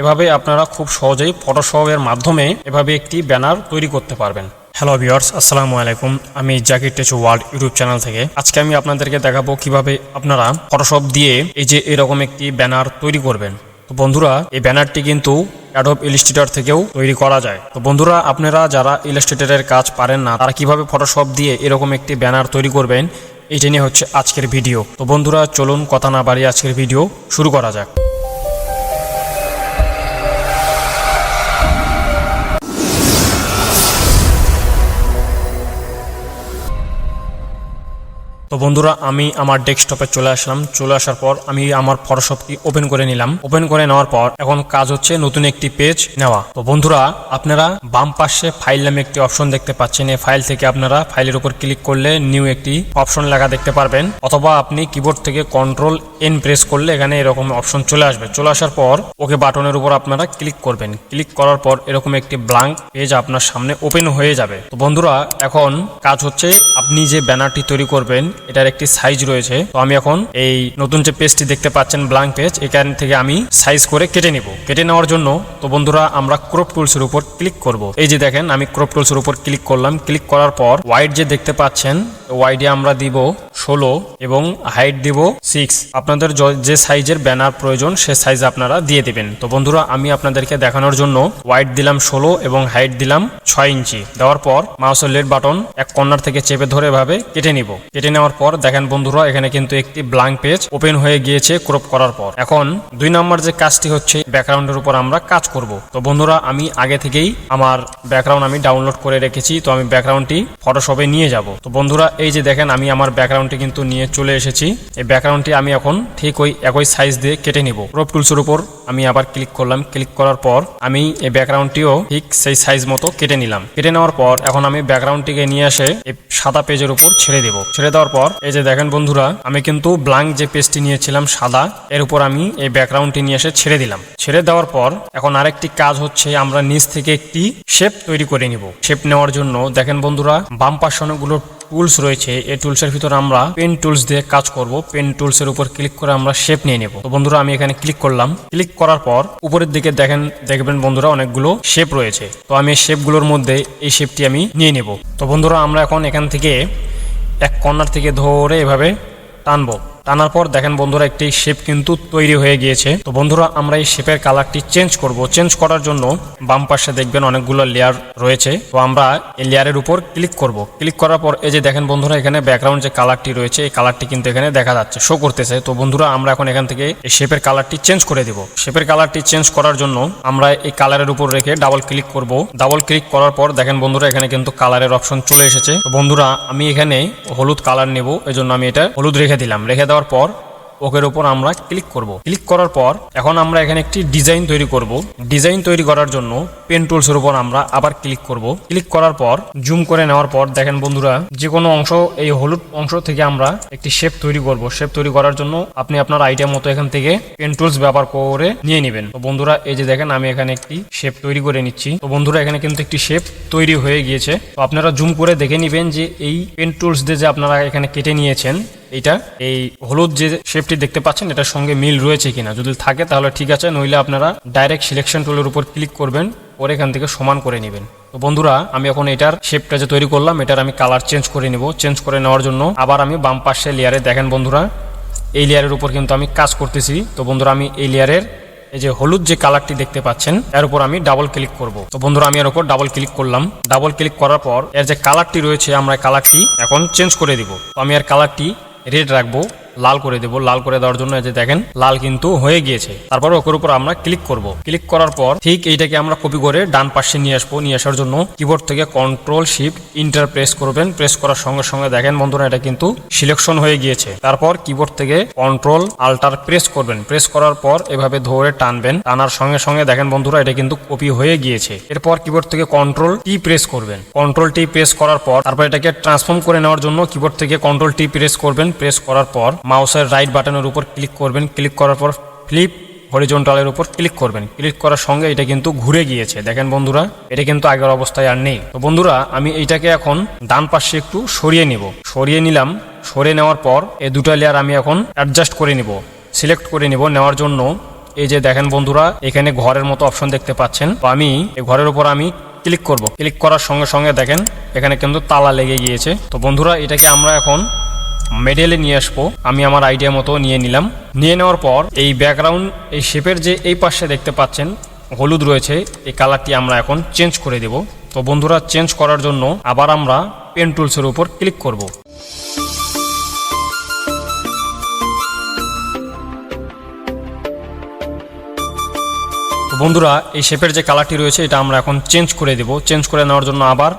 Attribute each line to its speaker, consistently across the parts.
Speaker 1: এভাবে আপনারা খুব সহজেই ফটোশপের মাধ্যমে এভাবে একটি ব্যানার তৈরি করতে পারবেন। হ্যালো ভিউয়ার্স আসসালামু আলাইকুম। আমি জাকির টেচু ওয়ার্ল্ড ইউটিউব চ্যানেল থেকে। আজকে আমি আপনাদেরকে দেখাবো কীভাবে আপনারা ফটোশপ দিয়ে এই যে এরকম একটি ব্যানার তৈরি করবেন। তো বন্ধুরা, এই ব্যানারটি কিন্তু অ্যাডোব ইলিস্ট্রেটর থেকেও তৈরি করা যায়। তো বন্ধুরা, আপনারা যারা ইলাস্ট্রেটরের কাজ পারেন না, তারা কীভাবে ফটোশপ দিয়ে এরকম একটি ব্যানার তৈরি করবেন, এইটা নিয়ে হচ্ছে আজকের ভিডিও। তো বন্ধুরা, চলুন কথা না বাড়িয়ে আজকের ভিডিও শুরু করা যাক। তো বন্ধুরা, আমি আমার ডেস্কটপে চলে আসলাম। চলে আসার পর আমি আমার ফটোশপটি ওপেন করে নিলাম। ওপেন করে নেওয়ার পর এখন কাজ হচ্ছে নতুন একটি পেজ নেওয়া। তো বন্ধুরা, আপনারা বাম পাশে ফাইল নামে একটি অপশন দেখতে পাচ্ছেন। এই ফাইল থেকে আপনারা ফাইলের উপর ক্লিক করলে নিউ একটি অপশন লেখা দেখতে পারবেন। অথবা আপনি কিবোর্ড থেকে কন্ট্রোল এন প্রেস করলে এখানে এরকম অপশন চলে আসবে। চলে আসার পর ওকে বাটনের উপর আপনারা ক্লিক করবেন। ক্লিক করার পর এরকম একটি ব্লাঙ্ক পেজ আপনার সামনে ওপেন হয়ে যাবে। তো বন্ধুরা, এখন কাজ হচ্ছে আপনি যে ব্যানারটি তৈরি করবেন এটার একটি সাইজ রয়েছে। তো আমি এখন এই নতুন যে পেজটি দেখতে পাচ্ছেন ব্লাঙ্ক পেজ এখান থেকে আমি সাইজ করে কেটে নিব। কেটে নেওয়ার জন্য তো বন্ধুরা, আমরা ক্রপ টুলসের উপর ক্লিক করব। এই যে দেখেন, আমি ক্রপ টুলসের উপর ক্লিক করলাম। ক্লিক করার পর ওয়াইড যে দেখতে পাচ্ছেন ওয়াইডে আমরা দিব ষোলো এবং হাইট দিব সিক্স আপনাদের যে সাইজের ব্যানার প্রয়োজন, সে সাইজ আপনারা দিয়ে দিবেন। তো বন্ধুরা, আমি আপনাদেরকে দেখানোর জন্য ওয়াইড দিলাম ষোলো এবং হাইট দিলাম ছয় ইঞ্চি। দেওয়ার পর মাউসের লেট বাটন এক কর্নার থেকে চেপে ধরে এভাবে কেটে নিব। কেটে নেওয়ার পর দেখেন বন্ধুরা, এখানে কিন্তু একটি ব্লাঙ্ক পেজ ওপেন হয়ে গিয়েছে ক্রপ করার পর। এখন দুই নম্বর যে কাজটি হচ্ছে, ব্যাকগ্রাউন্ডের উপর আমরা কাজ করব। তো বন্ধুরা, আমি আগে থেকেই আমার ব্যাকগ্রাউন্ড আমি ডাউনলোড করে রেখেছি, তো আমি ব্যাকগ্রাউন্ডটি ফটোশপে নিয়ে যাব। তো বন্ধুরা, এই যে দেখেন, আমি আমার ব্যাকগ্রাউন্ডটি কিন্তু নিয়ে চলে এসেছি। এই ব্যাকগ্রাউন্ডটি আমি এখন ঠিক ওই একই সাইজ দিয়ে কেটে নিব। ক্রপ টুলসের উপর আমি আবার ক্লিক করলাম। ক্লিক করার পর আমি এই ব্যাকগ্রাউন্ডটিও ঠিক সেই সাইজ মতো কেটে নিলাম। কেটে নেওয়ার পর এখন আমি ব্যাকগ্রাউন্ডটিকে নিয়ে এসে এই সাদা পেজের উপর ছেড়ে দেব। ছেড়ে দেওয়ার পর এই যে দেখেন বন্ধুরা, আমি কিন্তু ব্লাঙ্ক যে পেজটি নিয়েছিলাম সাদা, এর উপর আমি এই ব্যাকগ্রাউন্ডটি নিয়ে এসে ছেড়ে দিলাম। ছেড়ে দেওয়ার পর, এখন আরেকটি কাজ হচ্ছে আমরা নিচ থেকে একটি শেপ তৈরি করে নিব। শেপ নেওয়ার জন্য, দেখেন বন্ধুরা, বাম পাশে অনেকগুলো টুলস রয়েছে। এই টুলসের ভিতরে আমরা পেন টুলস দিয়ে কাজ করব। পেন টুলস এর উপর ক্লিক করে আমরা শেপ নিয়ে নেব। তো বন্ধুরা, আমি এখানে ক্লিক করলাম। ক্লিক করার পর, উপরের দিকে দেখেন, দেখবেন বন্ধুরা, অনেকগুলো শেপ রয়েছে। তো আমি শেপগুলোর মধ্যে এই শেপটি আমি নিয়ে নেব। তো বন্ধুরা, আমরা এখন এখান থেকে এক কর্নার থেকে ধরে এভাবে টানবো। টানার পর দেখেন বন্ধুরা, একটি শেপ কিন্তু তৈরি হয়ে গিয়েছে। তো বন্ধুরা, আমরা এই শেপের কালারটি চেঞ্জ করব। চেঞ্জ করার জন্য বাম পাশে দেখবেন অনেকগুলো লেয়ার রয়েছে। তো আমরা এই লেয়ারের উপর ক্লিক করব। ক্লিক করার পর এই যে দেখেন বন্ধুরা, এখানে ব্যাকগ্রাউন্ড যে কালারটি রয়েছে, এই কালারটি কিন্তু এখানে দেখা যাচ্ছে শো করতেছে। তো বন্ধুরা, আমরা এখন এখান থেকে এই শেপের কালারটি চেঞ্জ করে দেব। শেপের কালারটি চেঞ্জ করার জন্য আমরা এই কালারের উপর রেখে ডাবল ক্লিক করব। ডাবল ক্লিক করার পর দেখেন বন্ধুরা, এখানে কিন্তু কালারের অপশন চলে এসেছে। তো বন্ধুরা, আমি এখানে হলুদ কালার নেব, এজন্য আমি এটা হলুদ রেখে দিলাম। রেখে দেওয়ার পর ওকের উপর আমরা ক্লিক করব। ক্লিক করার পর এখন আমরা এখানে একটি ডিজাইন তৈরি করব। ডিজাইন তৈরি করার জন্য পেন টুলসের উপর আমরা আবার ক্লিক করব। ক্লিক করার পর জুম করে নেওয়ার পর দেখেন বন্ধুরা, যে কোনো অংশ, এই হলুদ অংশ থেকে আমরা একটি শেপ তৈরি করব। শেপ তৈরি করার জন্য আপনি আপনার আইডিয়া মতো এখান থেকে পেন টুলস ব্যবহার করে নিয়ে নেবেন। তো বন্ধুরা, এই যে দেখেন আমি এখানে একটি শেপ তৈরি করে নিচ্ছি। তো বন্ধুরা, এখানে কিন্তু একটি শেপ তৈরি হয়ে গিয়েছে। তো আপনারা জুম করে দেখে নেবেন যে এই পেন টুলস দিয়ে যে আপনারা এখানে কেটে নিয়েছেন এইটা, এই হলুদ যে শেপটি দেখতে পাচ্ছেন, এটার সঙ্গে মিল রয়েছে কিনা। যদি থাকে, তাহলে ঠিক আছে, নইলে আপনারা ডাইরেক্ট সিলেকশন টুলের উপর ক্লিক করবেন, পরে এখান থেকে সমান করে নেবেন। তো বন্ধুরা, আমি এখন এটার শেপটা যে তৈরি করলাম, এটার আমি কালার চেঞ্জ করে নিব। চেঞ্জ করে নেওয়ার জন্য আবার আমি বাম পাশে লেয়ারে দেখেন বন্ধুরা, এই লেয়ারের উপর কিন্তু আমি কাজ করতেছি। তো বন্ধুরা, আমি এই লেয়ারের এই যে হলুদ যে কালারটি দেখতে পাচ্ছেন, এর উপর আমি ডাবল ক্লিক করব। তো বন্ধুরা, আমি এর উপর ডাবল ক্লিক করলাম। ডাবল ক্লিক করার পর এর যে কালারটি রয়েছে, আমরা কালারটি এখন চেঞ্জ করে দিব। তো আমি এর কালারটি রেড রাখব। লাল করে দেবো, লাল করে দেওয়ার জন্য যে দেখেন, লাল কিন্তু হয়ে গিয়েছে। তারপর ওকের উপর আমরা ক্লিক করব। ক্লিক করার পর ঠিক এইটাকে আমরা কপি করে ডান পাশে নিয়ে আসব। নিয়ে আসার জন্য কিবোর্ড থেকে কন্ট্রোল শিফট ইন্টার প্রেস করবেন। প্রেস করার সঙ্গে সঙ্গে দেখেন বন্ধুরা, এটা কিন্তু সিলেকশন হয়ে গিয়েছে। তারপর কিবোর্ড থেকে কন্ট্রোল আল্টার প্রেস করবেন। প্রেস করার পর এভাবে ধরে টানবেন। টানার সঙ্গে সঙ্গে দেখেন বন্ধুরা, এটা কিন্তু কপি হয়ে গিয়েছে। এরপর কিবোর্ড থেকে কন্ট্রোল টি প্রেস করবেন। কন্ট্রোল টি প্রেস করার পর তারপর এটাকে ট্রান্সফর্ম করে নেওয়ার জন্য কিবোর্ড থেকে কন্ট্রোল টি প্রেস করবেন। প্রেস করার পর মাউসের রাইট বাটনের উপর ক্লিক করবেন। ক্লিক করার পর ফ্লিপ হরিজন্টালের উপর ক্লিক করবেন। ক্লিক করার সঙ্গে এটা কিন্তু ঘুরে গিয়েছে। দেখেন বন্ধুরা, এটা কিন্তু আগের অবস্থায় আর নেই। তো বন্ধুরা, আমি এইটাকে এখন ডান পাশে একটু সরিয়ে নিব। সরিয়ে নিলাম। সরিয়ে নেওয়ার পর এই দুটো লেয়ার আমি এখন অ্যাডজাস্ট করে নিব। সিলেক্ট করে নিব নেওয়ার জন্য। এই যে দেখেন বন্ধুরা, এখানে ঘরের মতো অপশন দেখতে পাচ্ছেন। তো আমি এই ঘরের উপর আমি ক্লিক করব। ক্লিক করার সঙ্গে সঙ্গে দেখেন, এখানে কিন্তু তালা লেগে গিয়েছে। তো বন্ধুরা, এটাকে আমরা এখন মেডেলে নিয়ে আসব। আমি আমার আইডিয়া মতো নিয়ে নিলাম। নিয়ে নেওয়ার পর এই ব্যাকগ্রাউন্ড এই শেপের যে এই পাশে দেখতে পাচ্ছেন, হলুদ রয়েছে। এই কালারটি আমরা এখন চেঞ্জ করে দেব। তো বন্ধুরা চেঞ্জ করার জন্য আবার আমরা পেন টুলসের উপর ক্লিক করব। তো বন্ধুরা, এই শেপের যে কালারটি রয়েছে, এটা আমরা এখন চেঞ্জ করে দেব। চেঞ্জ করে নেওয়ার জন্য আবার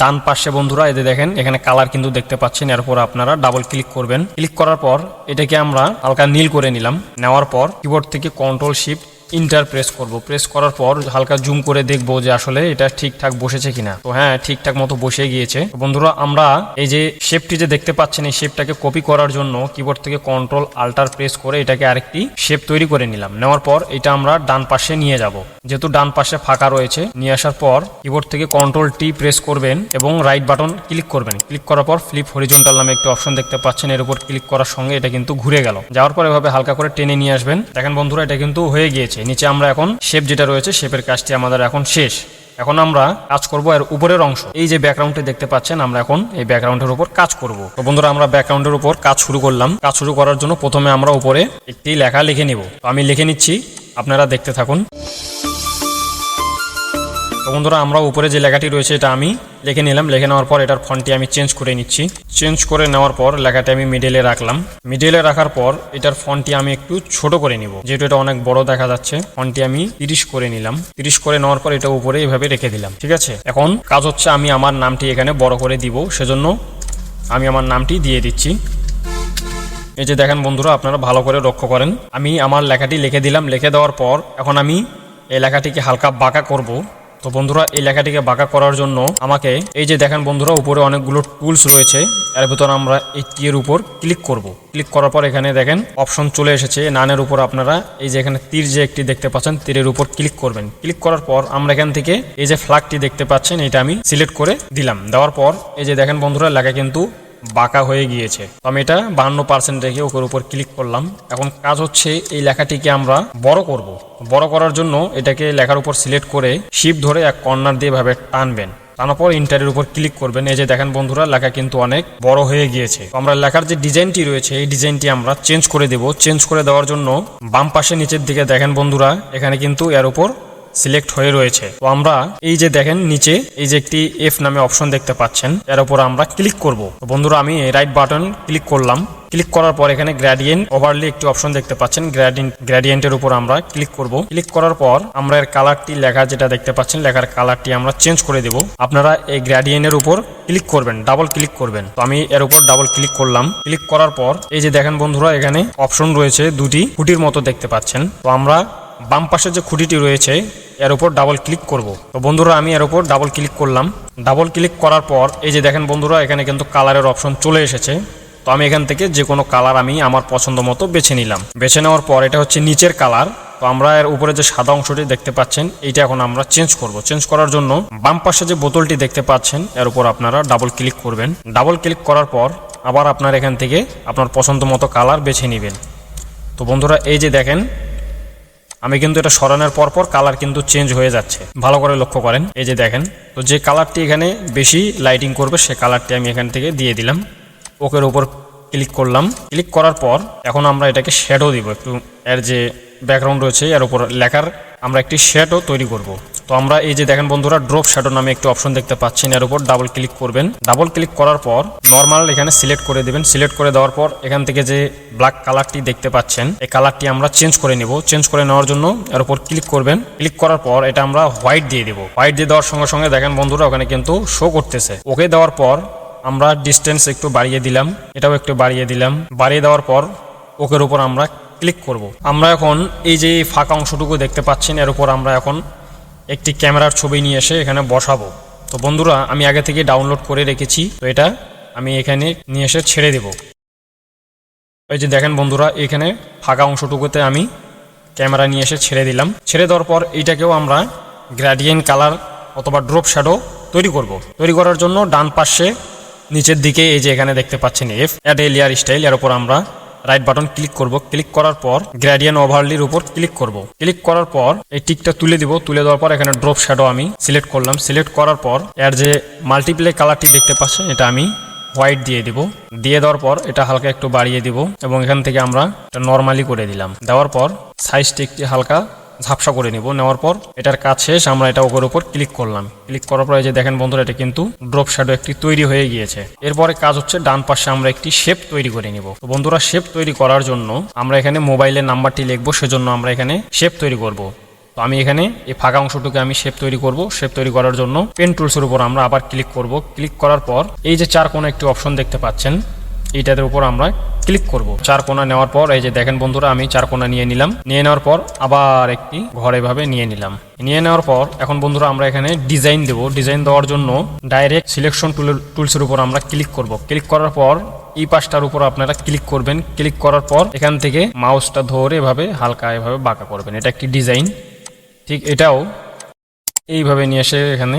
Speaker 1: ডান পাশে বন্ধুরা এদের দেখেন, এখানে কালার কিন্তু দেখতে পাচ্ছেন, এরপর আপনারা ডাবল ক্লিক করবেন। ক্লিক করার পর এটাকে আমরা হালকা নীল করে নিলাম। নেওয়ার পর কিবোর্ড থেকে কন্ট্রোল শিফট ইন্টার প্রেস করব। প্রেস করার পর হালকা জুম করে দেখব যে আসলে এটা ঠিকঠাক বসেছে কিনা। তো হ্যাঁ ঠিকঠাক মতো বসে গিয়েছে। বন্ধুরা, আমরা এই যে শেপটি যে দেখতে পাচ্ছেন, এই শেপটাকে কপি করার জন্য কিবোর্ড থেকে কন্ট্রোল আল্টার প্রেস করে এটাকে আরেকটি শেপ তৈরি করে নিলাম। নেওয়ার পর এটা আমরা ডান পাশে নিয়ে যাব। যেহেতু ডান পাশে ফাঁকা রয়েছে, নিয়ে আসার পর কিবোর্ড থেকে কন্ট্রোল টি প্রেস করবেন এবং রাইট বাটন ক্লিক করবেন। ক্লিক করার পর ফ্লিপ হরিজন্টাল নামে একটি অপশন দেখতে পাচ্ছেন, এর উপর ক্লিক করার সঙ্গে এটা কিন্তু ঘুরে গেল। যাওয়ার পর এভাবে হালকা করে টেনে নিয়ে আসবেন। দেখেন বন্ধুরা, এটা কিন্তু হয়ে গিয়েছে। নিচে আমরা এখন শেপ যেটা রয়েছে শেপের কাজটি আমাদের এখন শেষ। এখন আমরা কাজ করব এর উপরের অংশ। এই যে ব্যাকগ্রাউন্ডটি দেখতে পাচ্ছেন, আমরা এখন এই ব্যাকগ্রাউন্ডের উপর কাজ করব। তো বন্ধুরা, আমরা ব্যাকগ্রাউন্ডের উপর কাজ শুরু করলাম। কাজ শুরু করার জন্য প্রথমে আমরা উপরে একটি লেখা লিখে নিব। তো আমি লিখে নিচ্ছি, আপনারা দেখতে থাকুন। তো বন্ধুরা, আমরা উপরে যে লেখাটি রয়েছে এটা আমি লিখে নিলাম। লিখে নেওয়ার পর এটার ফন্টটি আমি চেঞ্জ করে নিচ্ছি। চেঞ্জ করে নেওয়ার পর লেখাটি আমি মিডলে রাখলাম। মিডলে রাখার পর এটার ফন্টটি আমি একটু ছোট করে নিব। যেহেতু এটা অনেক বড় দেখা যাচ্ছে ফন্টটি আমি তিরিশ করে নিলাম। তিরিশ করে নেওয়ার পর এটা উপরে এইভাবে রেখে দিলাম, ঠিক আছে? এখন কাজ হচ্ছে আমি আমার নামটি এখানে বড় করে দিব, সেজন্য আমি আমার নামটি দিয়ে দিচ্ছি। এই যে দেখেন বন্ধুরা, আপনারা ভালো করে লক্ষ্য করেন। আমি আমার লেখাটি লিখে দিলাম। লিখে দেওয়ার পর এখন আমি এই লেখাটিকে হালকা বাঁকা করব। তো বন্ধুরা, এই লেখাটিকে বাঁকা করার জন্য আমাকে এই যে দেখেন বন্ধুরা, উপরে অনেকগুলো টুলস রয়েছে। এর ভিতর আমরা এই টি এর উপর ক্লিক করব। ক্লিক করার পর এখানে দেখেন অপশন চলে এসেছে। নানের উপর আপনারা এই যে এখানে তীর যে একটি দেখতে পাচ্ছেন, তীরের উপর ক্লিক করবেন। ক্লিক করার পর আমরা এখান থেকে এই যে ফ্ল্যাগটি দেখতে পাচ্ছেন, এটা আমি সিলেক্ট করে দিলাম। দেওয়ার পর এই যে দেখেন বন্ধুরা, লেখা কিন্তু বাঁকা হয়ে গিয়েছে। তো আমি এটা বাহান্ন পার্সেন্ট রেখে ওর উপর ক্লিক করলাম। এখন কাজ হচ্ছে এই লেখাটিকে আমরা বড় করব। বড় করার জন্য এটাকে লেখার উপর সিলেক্ট করে শিপ ধরে এক কর্নার দিয়ে ভাবে টানবেন। টানার পর ইন্টারের উপর ক্লিক করবেন। এই যে দেখেন বন্ধুরা, লেখা কিন্তু অনেক বড় হয়ে গিয়েছে। আমরা লেখার যে ডিজাইনটি রয়েছে, এই ডিজাইনটি আমরা চেঞ্জ করে দেব। চেঞ্জ করে দেওয়ার জন্য বাম পাশে নিচের দিকে দেখেন বন্ধুরা, এখানে কিন্তু এর উপর সিলেক্ট হয়ে রয়েছে। তো আমরা এই যে দেখেন নিচে এই যে একটি এফ নামে অপশন দেখতে পাচ্ছেন, এর উপর আমরা ক্লিক করব। তো বন্ধুরা, আমি রাইট বাটন ক্লিক করলাম। ক্লিক করার পর এখানে গ্রেডিয়েন্ট ওভারলি একটি অপশন দেখতে পাচ্ছেন। গ্রেডিয়েন্ট গ্রেডিয়েন্টের উপর আমরা ক্লিক করব। ক্লিক করার পর আমরা এর কালারটি লেখা যেটা দেখতে পাচ্ছেন, লেখার কালারটি আমরা চেঞ্জ করে দেব। আপনারা এই গ্রেডিয়েন্টের উপর ক্লিক করবেন ডাবল ক্লিক করবেন। তো আমি এর উপর ডাবল ক্লিক করলাম। ক্লিক করার পর এই যে দেখেন বন্ধুরা, এখানে অপশন রয়েছে দুটি, খুঁটির মতো দেখতে পাচ্ছেন। তো আমরা বাম পাশে যে খুঁটিটি রয়েছে, এর উপর ডাবল ক্লিক করব। তো বন্ধুরা, আমি এর উপর ডাবল ক্লিক করলাম। ডাবল ক্লিক করার পর, এই যে দেখেন বন্ধুরা, এখানে কিন্তু কালারের অপশন চলে এসেছে। তো আমি এখান থেকে যে কোনো কালার আমি আমার পছন্দ মতো বেছে নিলাম। বেছে নেওয়ার পর এটা হচ্ছে নিচের কালার তো আমরা এর উপরে যে সাদা অংশটি দেখতে পাচ্ছেন, এইটা এখন আমরা চেঞ্জ করব। চেঞ্জ করার জন্য বাম পাশে যে বোতলটি দেখতে পাচ্ছেন, এর উপর আপনারা ডাবল ক্লিক করবেন। ডাবল ক্লিক করার পর আবার আপনার এখান থেকে আপনার পছন্দ মতো কালার বেছে নেবেন। তো বন্ধুরা, এই যে দেখেন আমি কিন্তু এটা সরানোর পরপর পর কালার কিন্তু চেঞ্জ হয়ে যাচ্ছে। ভালো করে লক্ষ্য করেন। এই যে দেখেন, তো যে কালারটি এখানে বেশি লাইটিং করবে, সে কালারটি আমি এখান থেকে দিয়ে দিলাম। ওকের উপর ক্লিক করলাম। ক্লিক করার পর এখন আমরা এটাকে শ্যাডো দিব। একটু এর যে ব্যাকগ্রাউন্ড রয়েছে, এর উপর লেখার আমরা একটি শ্যাডো তৈরি করব। তো আমরা এই যে দেখেন বন্ধুরা ড্রপ শ্যাডো নামে একটি অপশন দেখতে পাচ্ছেন। এর উপর ডাবল ক্লিক করবেন। ডাবল ক্লিক করার পর নর্মাল এখানে সিলেক্ট করে দেবেন। সিলেক্ট করে দেওয়ার পর এখান থেকে যে ব্ল্যাক কালারটি দেখতে পাচ্ছেন, এই কালারটি আমরা চেঞ্জ করে নিব। চেঞ্জ করে নেওয়ার জন্য এর উপর ক্লিক করবেন। ক্লিক করার পর এটা আমরা হোয়াইট দিয়ে দিব। হোয়াইট দিয়ে দেওয়ার সঙ্গে সঙ্গে দেখেন বন্ধুরা, ওখানে কিন্তু শো করতেছে। ওকে দেওয়ার পর আমরা ডিস্টেন্স একটু বাড়িয়ে দিলাম, এটাও একটু বাড়িয়ে দিলাম। বাড়িয়ে দেওয়ার পর ওকের উপর আমরা ক্লিক করব। আমরা এখন এই যে ফাঁকা অংশটুকু দেখতে পাচ্ছেন, এর উপর আমরা এখন একটি ক্যামেরার ছবি নিয়ে এসে এখানে বসাবো। তো বন্ধুরা, আমি আগে থেকে ডাউনলোড করে রেখেছি, তো এটা আমি এখানে নিয়ে এসে ছেড়ে দেব। এই যে দেখেন বন্ধুরা, এখানে ফাঁকা অংশটুকুতে আমি ক্যামেরা নিয়ে এসে ছেড়ে দিলাম। ছেড়ে দেওয়ার পর এইটাকেও আমরা গ্র্যাডিয়েন্ট কালার অথবা ড্রপ শ্যাডো তৈরি করব। তৈরি করার জন্য ডান পাশে নিচের দিকে এই যে এখানে দেখতে পাচ্ছেন এফ অ্যাড এলিয়ার স্টাইল এর উপর আমরা রাইট বাটন ক্লিক করব। ক্লিক করার পর গ্রেডিয়ান ওভারলির উপর ক্লিক করব। ক্লিক করার পর এই টিকটা তুলে দিব। তুলে দেওয়ার পর এখানে ড্রপ শ্যাডো আমি সিলেক্ট করলাম। সিলেক্ট করার পর এর যে মাল্টিপ্লে কালারটি দেখতে পাচ্ছেন, এটা আমি হোয়াইট দিয়ে দিব। দিয়ে দেওয়ার পর এটা হালকা একটু বাড়িয়ে দিব এবং এখান থেকে আমরা এটা নর্মালি করে দিলাম। দেওয়ার পর সাইজটি একটি হালকা ঝাপসা করে নিব। নেওয়ার পর এটার কাজ শেষ, আমরা এটা ওপর উপর ক্লিক করলাম। ক্লিক করার পর যে দেখেন বন্ধুরা, এটা কিন্তু ড্রপ শ্যাডো একটি তৈরি হয়ে গিয়েছে। এরপরে কাজ হচ্ছে ডান পাশে আমরা একটি শেপ তৈরি করে নিব। তো বন্ধুরা শেপ তৈরি করার জন্য আমরা এখানে মোবাইলের নাম্বারটি লিখব, সেজন্য আমরা এখানে শেপ তৈরি করব। তো আমি এখানে এই ফাঁকা অংশটুকে আমি শেপ তৈরি করব। শেপ তৈরি করার জন্য পেন টুলসের উপর আমরা আবার ক্লিক করব। ক্লিক করার পর এই যে চার কোনো একটি অপশন দেখতে পাচ্ছেন এইটাদের উপর আমরা ক্লিক করব। চার কোনা নেওয়ার পর, এই যে দেখেন বন্ধুরা, আমি চার কোনা নিয়ে নিলাম। নিয়ে নেওয়ার পর আবার একটি ঘর এভাবে নিয়ে নিলাম। নিয়ে নেওয়ার পর, এখন বন্ধুরা আমরা এখানে ডিজাইন দেব। ডিজাইন দেওয়ার জন্য ডাইরেক্ট সিলেকশন টুলসের উপর আমরা ক্লিক করব। ক্লিক করার পর, এই পাশটার উপর আপনারা ক্লিক করবেন। ক্লিক করার পর, এখান থেকে মাউসটা ধরে এভাবে হালকা এভাবে বাঁকা করবেন। এটা একটি ডিজাইন ঠিক এটাও এইভাবে নিয়ে এসে এখানে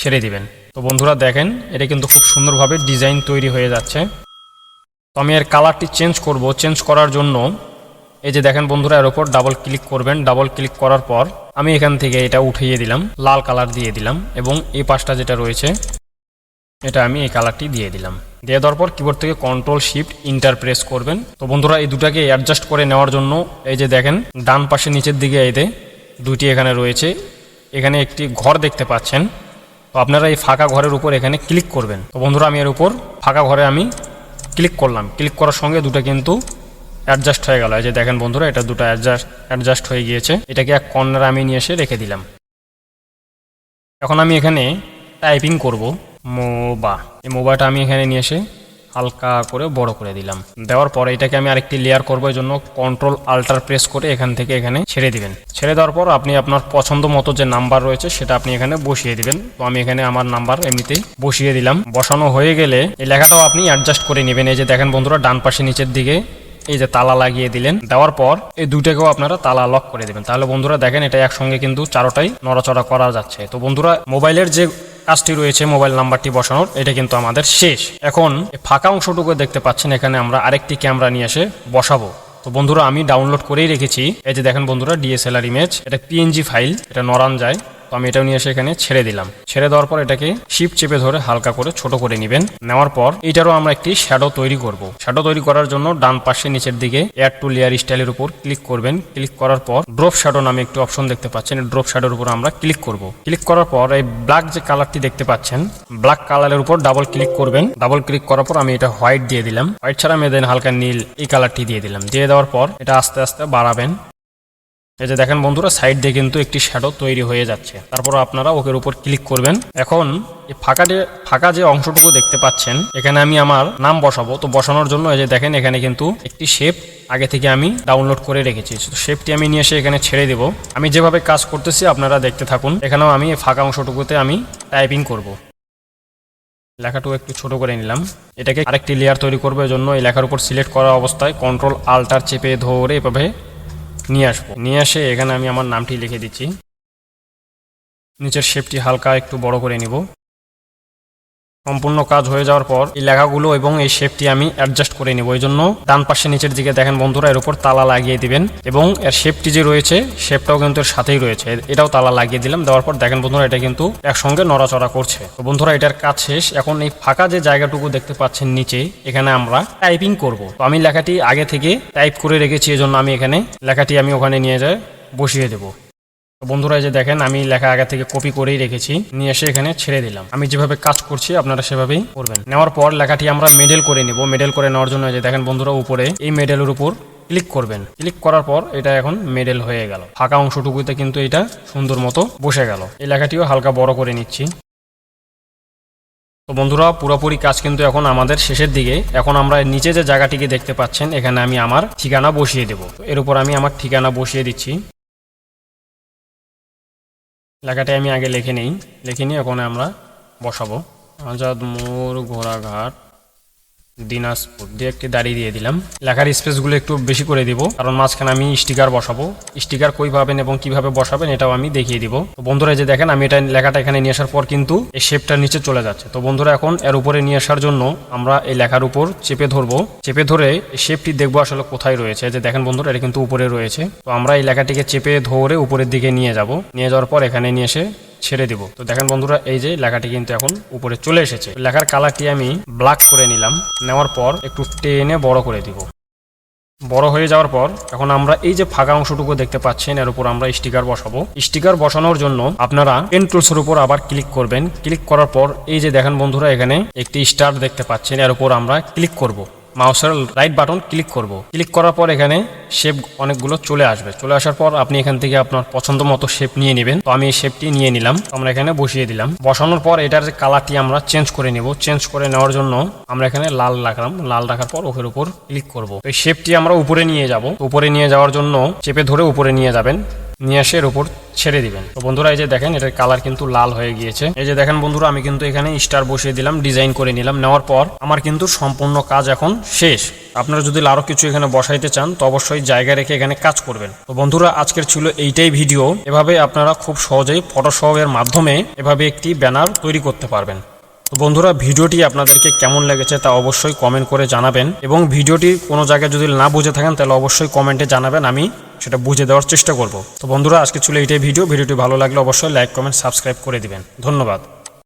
Speaker 1: ছেড়ে দিবেন। তো বন্ধুরা দেখেন, এটা কিন্তু খুব সুন্দরভাবে ডিজাইন তৈরি হয়ে যাচ্ছে। তো আমি এর কালারটি চেঞ্জ করব। চেঞ্জ করার জন্য এই যে দেখেন বন্ধুরা, এর উপর ডাবল ক্লিক করবেন। ডাবল ক্লিক করার পর আমি এখান থেকে এটা উঠিয়ে দিলাম, লাল কালার দিয়ে দিলাম এবং এই পাশটা যেটা রয়েছে, এটা আমি এই কালারটি দিয়ে দিলাম। দিয়ে দেওয়ার পর কিবোর্ড থেকে কন্ট্রোল শিফট ইন্টার প্রেস করবেন। তো বন্ধুরা, এই দুটাকে অ্যাডজাস্ট করে নেওয়ার জন্য এই যে দেখেন, ডান পাশে নিচের দিকে এতে দুইটি এখানে রয়েছে। এখানে একটি ঘর দেখতে পাচ্ছেন। তো আপনারা এই ফাঁকা ঘরের উপর এখানে ক্লিক করবেন। তো বন্ধুরা, আমি এর উপর ফাঁকা ঘরে আমি ক্লিক করলাম। ক্লিক করার সঙ্গে দুটো কিন্তু অ্যাডজাস্ট হয়ে গেল। এই যে দেখেন বন্ধুরা, এটা দুটো অ্যাডজাস্ট অ্যাডজাস্ট হয়ে গিয়েছে। এটাকে এক কর্নার আমি নিয়ে এসে রেখে দিলাম। এখন আমি এখানে টাইপিং করব মোবা। এই মোবাটা আমি এখানে নিয়ে এসে হালকা করে বড় করে দিলাম। দেওয়ার পর এটাকে আমি আরেকটি লেয়ার করব, এই জন্য কন্ট্রোল আল্টার প্রেস করে এখান থেকে এখানে ছেড়ে দিবেন। ছেড়ে দেওয়ার পর আপনি আপনার পছন্দ মতো যে নাম্বার রয়েছে সেটা আপনি এখানে বসিয়ে দিবেন। তো আমি এখানে আমার নাম্বার এমনিতেই বসিয়ে দিলাম। বসানো হয়ে গেলে এই লেখাটাও আপনি অ্যাডজাস্ট করে নেবেন। এই যে দেখেন বন্ধুরা, ডান পাশে নিচের দিকে এই যে তালা লাগিয়ে দিলেন। দেওয়ার পর এই দুইটাকেও আপনারা তালা লক করে দেবেন। তাহলে বন্ধুরা দেখেন এটা একসঙ্গে কিন্তু চারোটাই নড়াচড়া করা যাচ্ছে। তো বন্ধুরা মোবাইলের যে কাজটি রয়েছে মোবাইল নাম্বারটি বসানোর, এটা কিন্তু আমাদের শেষ। এখন ফাঁকা অংশটুকু দেখতে পাচ্ছেন, এখানে আমরা আরেকটি ক্যামেরা নিয়ে এসে বসাবো। তো বন্ধুরা, আমি ডাউনলোড করেই রেখেছি। এই যে দেখেন বন্ধুরা ডিএসএলআর ইমেজ এটা পিএনজি ফাইল এটা নরান যায়। তো আমি এটাও নিয়ে এসে এখানে ছেড়ে দিলাম। ছেড়ে দেওয়ার পর এটাকে শিপ চেপে ধরে হালকা করে ছোট করে নেবেন। নেওয়ার পর এটারও আমরা একটি শ্যাডো তৈরি করব। শ্যাডো তৈরি করার জন্য ডান পাশে নিচের দিকে এয়ার টু লেয়ার স্টাইলের উপর ক্লিক করবেন। ক্লিক করার পর ড্রপ শ্যাডো নামে একটি অপশন দেখতে পাচ্ছেন। ড্রপ শ্যাডোর উপর আমরা ক্লিক করব। ক্লিক করার পর এই ব্ল্যাক যে কালারটি দেখতে পাচ্ছেন ব্ল্যাক কালারের উপর ডাবল ক্লিক করবেন। ডাবল ক্লিক করার পর আমি এটা হোয়াইট দিয়ে দিলাম। হোয়াইট ছাড়া আমি দেন হালকা নীল এই কালারটি দিয়ে দিলাম। দিয়ে দেওয়ার পর এটা আস্তে আস্তে বাড়াবেন। এই যে দেখেন বন্ধুরা সাইড দিয়ে কিন্তু একটি শ্যাডো তৈরি হয়ে যাচ্ছে। তারপর আপনারা ওকের উপর ক্লিক করবেন। এখন এই ফাঁকা যে ফাঁকা যে অংশটুকু দেখতে পাচ্ছেন, এখানে আমি আমার নাম বসাবো। তো বসানোর জন্য এই যে দেখেন, এখানে কিন্তু একটি শেপ আগে থেকে আমি ডাউনলোড করে রেখেছি। শেপটি আমি নিয়ে এসে এখানে ছেড়ে দেব। আমি যেভাবে কাজ করতেছি, আপনারা দেখতে থাকুন। এখানেও আমি এই ফাঁকা অংশটুকুতে আমি টাইপিং করব। লেখাটুকু একটু ছোট করে নিলাম। এটাকে আরেকটি লেয়ার তৈরি করব। জন্য এই লেখার উপর সিলেক্ট করা অবস্থায় কন্ট্রোল আল্টার চেপে ধরে এভাবে নিয়ে আসব। নিয়ে এসে এখানে আমি আমার নামটি লিখে দিচ্ছি। নিচের শেপটি হালকা একটু বড় করে নিব। সম্পূর্ণ কাজ হয়ে যাওয়ার পর এই লেখাগুলো এবং এই শেপটি আমি অ্যাডজাস্ট করে নিব। এই জন্য ডান পাশে নিচের দিকে দেখেন বন্ধুরা, এর উপর তালা লাগিয়ে দিবেন এবং এর শেপটি যে রয়েছে শেপটাও কিন্তু এর সাথেই রয়েছে। এটাও তালা লাগিয়ে দিলাম, দেওয়ার পর দেখেন বন্ধুরা, এটা কিন্তু একসঙ্গে নড়াচড়া করছে। তো বন্ধুরা, এটার কাজ শেষ। এখন এই ফাঁকা যে জায়গাটুকু দেখতে পাচ্ছেন নিচে, এখানে আমরা টাইপিং করব। তো আমি লেখাটি আগে থেকে টাইপ করে রেখেছি, এজন্য আমি এখানে লেখাটি আমি ওখানে নিয়ে যাই বসিয়ে দেবো। বন্ধুরা যে দেখেন, আমি লেখা আগে থেকে কপি করেই রেখেছি। নিয়ে এসে এখানে ছেড়ে দিলাম। আমি যেভাবে কাজ করছি, আপনারা সেভাবেই করবেন। নেওয়ার পর লেখাটি আমরা মেডেল করে নিব। মেডেল করে নেওয়ার জন্য যে দেখেন বন্ধুরা, উপরে এই মেডেলের উপর ক্লিক করবেন। ক্লিক করার পর এটা এখন মেডেল হয়ে গেল। ফাঁকা অংশটুকুতে কিন্তু এটা সুন্দর মতো বসে গেল। এই লেখাটিও হালকা বড় করে নিচ্ছি। তো বন্ধুরা, পুরোপুরি কাজ কিন্তু এখন আমাদের শেষের দিকে। এখন আমরা নিচে যে জায়গাটিকে দেখতে পাচ্ছেন, এখানে আমি আমার ঠিকানা বসিয়ে দেব। এর উপর আমি আমার ঠিকানা বসিয়ে দিচ্ছি। লেখাটি আমি আগে লিখে নিই। লিখে নিয়ে ওখানে আমরা বসাবো। আজাদ মোড় ঘোড়াঘাট। দিনাজপুর। দিয়ে একটি দাড়ি দিয়ে দিলাম। লেখার স্পেসগুলো একটু বেশি করে দিব, কারণ মাঝখানে আমি স্টিকার বসাবো। স্টিকার কই পাবেন এবং কীভাবে বসাবেন এটাও আমি দেখিয়ে দিব। তো বন্ধুরা যে দেখেন, আমি এটা লেখাটা এখানে নিয়ে আসার পর কিন্তু এই শেপটা নিচে চলে যাচ্ছে। তো বন্ধুরা এখন এর উপরে নিয়ে আসার জন্য আমরা এই লেখার উপর চেপে ধরবো। চেপে ধরে এই শেপটি দেখব আসলে কোথায় রয়েছে। যে দেখেন বন্ধুরা, এটা কিন্তু উপরে রয়েছে। তো আমরা এই লেখাটিকে চেপে ধরে উপরের দিকে নিয়ে যাব। নিয়ে যাওয়ার পর এখানে নিয়ে এসে ছেড়ে দিব। তো দেখেন বন্ধুরা, এই যে লেখাটি কিন্তু এখন উপরে চলে এসেছে। লেখার কালারটি আমি ব্ল্যাক করে নিলাম। নেওয়ার পর একটু টেনে বড় করে দিব। বড় হয়ে যাওয়ার পর এখন আমরা এই যে ফাঁকা অংশটুকু দেখতে পাচ্ছেন, এর উপর আমরা স্টিকার বসাবো। স্টিকার বসানোর জন্য আপনারা পেন উপর আবার ক্লিক করবেন। ক্লিক করার পর এই যে দেখেন বন্ধুরা, এখানে একটি স্টার দেখতে পাচ্ছেন, এর উপর আমরা ক্লিক করব। মাউসের রাইট বাটন ক্লিক করব। ক্লিক করার পর এখানে শেপ অনেকগুলো চলে আসবে। চলে আসার পর আপনি এখান থেকে আপনার পছন্দ মতো শেপ নিয়ে নেবেন। তো আমি এই শেপটি নিয়ে নিলাম। আমরা এখানে বসিয়ে দিলাম। বসানোর পর এটার যে কালারটি আমরা চেঞ্জ করে নেব। চেঞ্জ করে নেওয়ার জন্য আমরা এখানে লাল রাখলাম। লাল রাখার পর ওকের উপর ক্লিক করব। এই শেপটি আমরা উপরে নিয়ে যাব। উপরে নিয়ে যাওয়ার জন্য চেপে ধরে উপরে নিয়ে যাবেন। নিয়ে এসে এর উপর ছেড়ে দিবেন। তো বন্ধুরা, এই যে দেখেন, এটার কালার কিন্তু লাল হয়ে গিয়েছে। এই যে দেখেন বন্ধুরা, আমি কিন্তু এখানে স্টার বসিয়ে দিলাম ডিজাইন করে নিলাম, নেওয়ার পর আমার কিন্তু সম্পূর্ণ কাজ এখন শেষ। আপনারা যদি আরও কিছু এখানে বসাইতে চান, তো অবশ্যই জায়গা রেখে এখানে কাজ করবেন। তো বন্ধুরা, আজকের ছিল এইটাই ভিডিও এভাবে আপনারা খুব সহজেই ফটোশপের মাধ্যমে এভাবে একটি ব্যানার তৈরি করতে পারবেন। তো বন্ধুরা, ভিডিওটি আপনাদেরকে কেমন লেগেছে তা অবশ্যই কমেন্ট করে জানাবেন। এবং ভিডিওটি কোনো জায়গায় যদি না বুঝে থাকেন, তাহলে অবশ্যই কমেন্টে জানাবেন। আমি সেটা বুঝে দেওয়ার চেষ্টা করব। তো বন্ধুরা, আজকে ছিল এইটাই ভিডিও। ভিডিওটি ভালো লাগলে অবশ্যই লাইক কমেন্ট সাবস্ক্রাইব করে দিবেন। ধন্যবাদ।